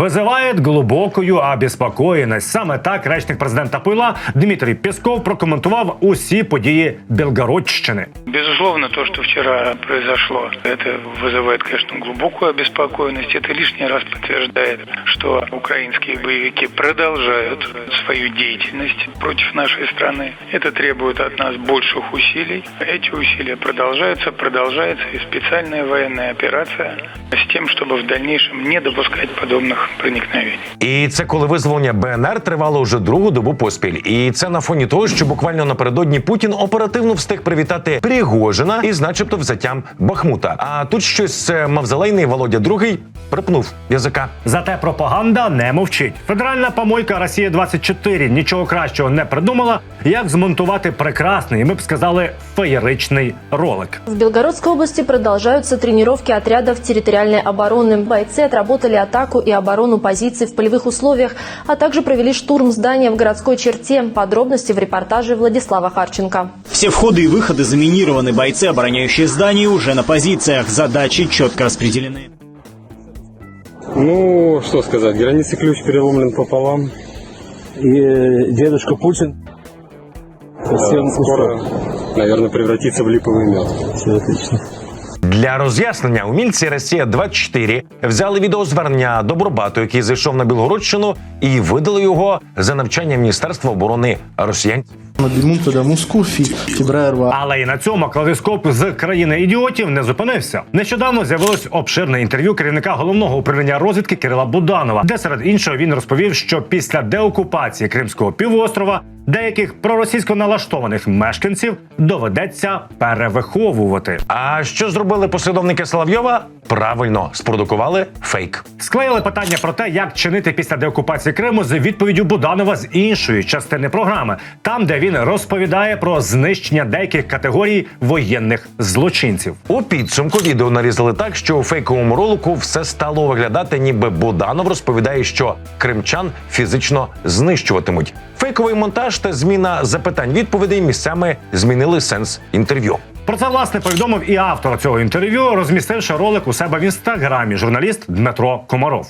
визиває глибокою обеспокоєність. Саме так речник президента Пила Дмитрій Пєсков прокоментував усі події Белгородщини. Безусловно, то, что вчера произошло, это вызывает, конечно, глубокую обеспокоенность. Это лишний раз подтверждает, что украинские боевики продолжают свою деятельность против нашей страны. Это требует от нас больших усилий. Эти усилия продолжаются, продолжается и специальная военная операция с тем, чтобы в дальнейшем не допускать подобных проникновений. І це коли визволення БНР тривало вже другу добу поспіль. І це на фоні того, що буквально напередодні Путін оперативно встиг привітати Пригожина із, начебто, взяттям Бахмута. А тут щось е, мавзолейний Володя II припнув язика. Зате пропаганда не мовчить. Федеральна помойка Росія 24 нічого кращого не придумала, як змонтувати прекрасний, ми б сказали, феєричний ролик. В Белгородской области продолжаются тренировки отрядов территориальной обороны. Бойцы отработали атаку и оборону позиций в полевых условиях, а также провели штурм здания в городской черте. Подробности в репортаже Владислава Харченко. Все входы и выходы заминированы. Бойцы, обороняющие здание, уже на позициях. Задачи четко распределены. Ну, что сказать, границы ключ переломлен пополам. И э, дедушка Путин совсем Да, скоро, наверное, превратится в липовый мед. Все отлично. Для роз'яснення умільці Росія 24 взяли відеозвернення Добробату, який зайшов на Білгородщину, і видали його за навчання Міністерства оборони росіян. До Москву, февраля Але і на цьому кладископ з країни ідіотів не зупинився. Нещодавно з'явилось обширне інтерв'ю керівника головного управління розвідки Кирила Буданова, де серед іншого він розповів, що після деокупації Кримського півострова деяких проросійсько налаштованих мешканців доведеться перевиховувати. А що зробили послідовники Соловйова? Правильно спродукували фейк. Склеїли питання про те, як чинити після деокупації Криму з відповіддю Буданова з іншої частини програми, там де він розповідає про знищення деяких категорій воєнних злочинців. У підсумку відео нарізали так, що у фейковому ролику все стало виглядати, ніби Буданов розповідає, що кримчан фізично знищуватимуть. Фейковий монтаж та зміна запитань відповідей місцями змінили сенс інтерв'ю. Про це власне повідомив і автор цього інтерв'ю, розмістивши ролик у себе в інстаграмі журналіст Дмитро Комаров.